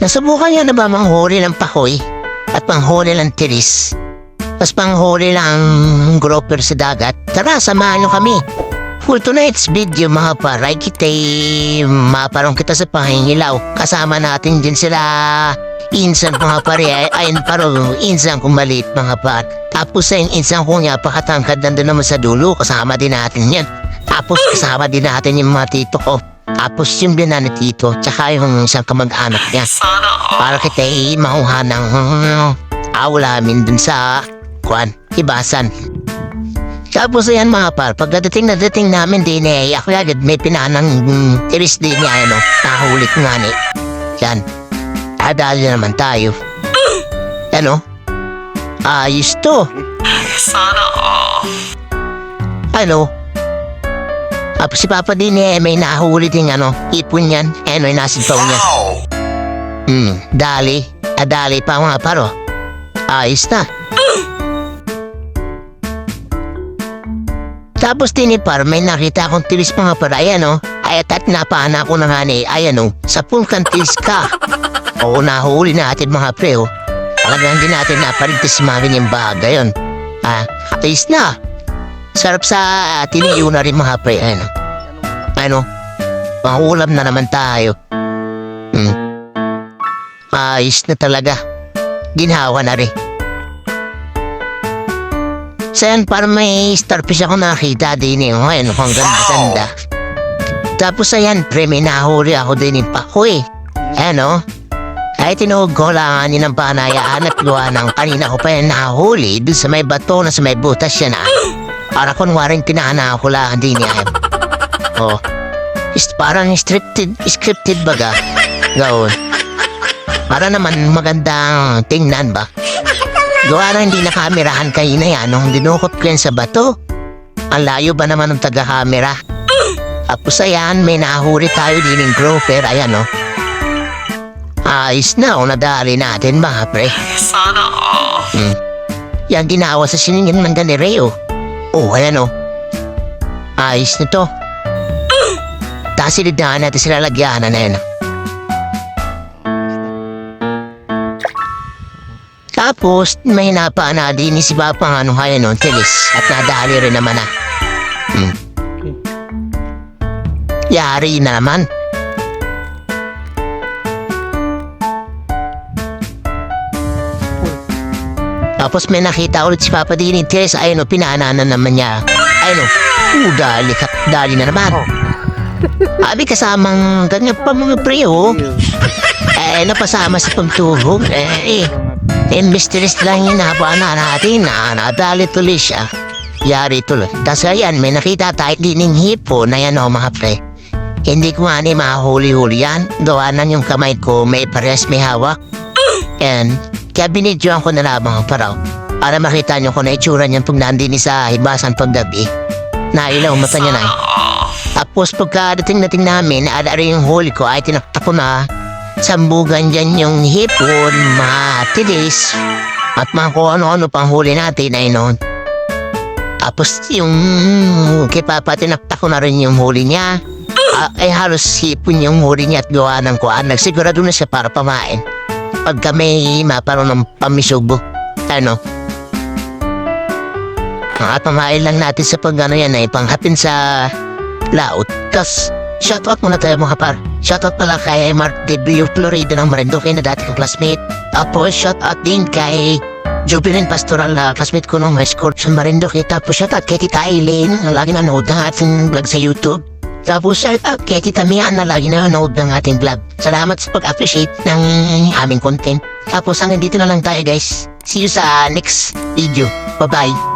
Nasubukan niya na ba manghuli ng pakoy at manghuli ng tiris? Tapos panghuli ng grouper sa dagat? Tara, samahan niyo kami. For tonight's video mga paray, kita'y maparong kita sa pangingilaw. Kasama natin din sila insan mga pare, ay, ayun paro, insan kong maliit mga par. Tapos yung insan ko niya, pakatangkad nandun naman sa dulo, kasama din natin yan. Tapos kasama din natin yung mga tito ko. Tapos yung binan ni tito, tsaka yung isang kamag-anak niya. Para kita'y makuha ng aulamin dun sa kwan, ibasan. Tapos ayan mga par, pagdating na dating namin din eh, ako agad may pinanang mm, iris din niya, ano, nahulit nga ni. Yan, adali naman tayo. Ano? Ayos to. Ano? Tapos si Papa din eh, may nahuli din ano, ipon yan. Ano, yung nasipaw niya. Hmm, dali. Adali pa mga paro. Ayos na. Tapos din eh, par, may nakita akong tilis mga para, ayan o. Ay, at napana ko na nga ni, ayan o, sa pulkan tilis ka. Oo, nahuli natin mga pre o. Talagang hindi natin napaligtas si mami yung baga yun. Ah, ayos na. Sarap sa uh, tiniyo na rin mga pre, ano. Ano, pangulam na naman tayo. Hmm. Ayos na talaga. Ginhawa na rin. Saan para may starfish ako nakita din eh. Ngayon, ang ganda-ganda. Tapos ayan, pre, may nahuli ako din yung pakoy. Ano? Ay tinuhog ko lang ni ng panayaan at gawa ng kanina ko pa yung nahuli doon sa may bato na sa may butas siya na. Para kunwaring tinana lang din niya. Oh. Is, parang scripted, scripted baga. Gawon. Para naman magandang tingnan ba? Gawa na hindi nakamerahan kayo na yan nung dinukot ko yan sa bato. Ang layo ba naman ng taga-camera? Tapos ayan, may nahuli tayo din ng grouper. Ayan oh. Ayos na o nadali natin mga pre. Hmm. Yan ginawa sa siningin ng ganireo. Oh, ayan o. Ayos na to. Tapos sinidaan natin sila lagyanan na yan. Tapos, may napaan na din si Papa ano kaya nun, tilis. At nadali rin naman na. Hmm. Yari na naman. Tapos may nakita ulit si Papa Dini Tess, ayun o, pinaanan naman niya. Ayun o, uh, dali, ka, dali na naman. Abi kasamang ganyan pa mga pre oh. Eh, napasama sa pagtulog. Eh, eh. Eh, mistress lang yung napana natin na nadali tuloy siya. Yari tuloy. Tapos ayan, may nakita tayo din ng hipo na yan o mga pre. Hindi ko nga ni mahuli-huli yan. Gawanan yung kamay ko, may pares may hawak. And, kaya binidyoan ko na lamang ang paraw. Para makita nyo kung na itsura niyan pag nandini sa hibasan paggabi. Nailaw mata niya na. Tapos pagkadating nating namin, alari yung huli ko ay tinaktak ko na. Sambugan dyan yung hipon, matilis, at mga kung ano-ano pang huli natin ay noon. Tapos yung kay Papa tinaktak ko na rin yung huli niya. Ah, ay halos hipon yung huli niya at gawa ng kuan. Nagsigurado na siya para pamain. Pag kami maparoon ng pamisubo. Ano? Mga pamain lang natin sa pag ano yan ay panghapin sa laot. Tapos, shoutout muna tayo mga par. Shoutout pala kay Mark W. Florida ng Marinduque na dati kong classmate. Tapos, shoutout din kay Jubilin Pastoral na classmate ko nung high school sa Marinduque. Tapos, shoutout kay Tita Eileen na lagi nanood ng ating vlog sa YouTube. Tapos, shoutout kay Tita Mia na lagi nanood ng ating vlog. Salamat sa pag-appreciate ng aming content. Tapos, hanggang dito na lang tayo guys. See you sa next video. Bye-bye.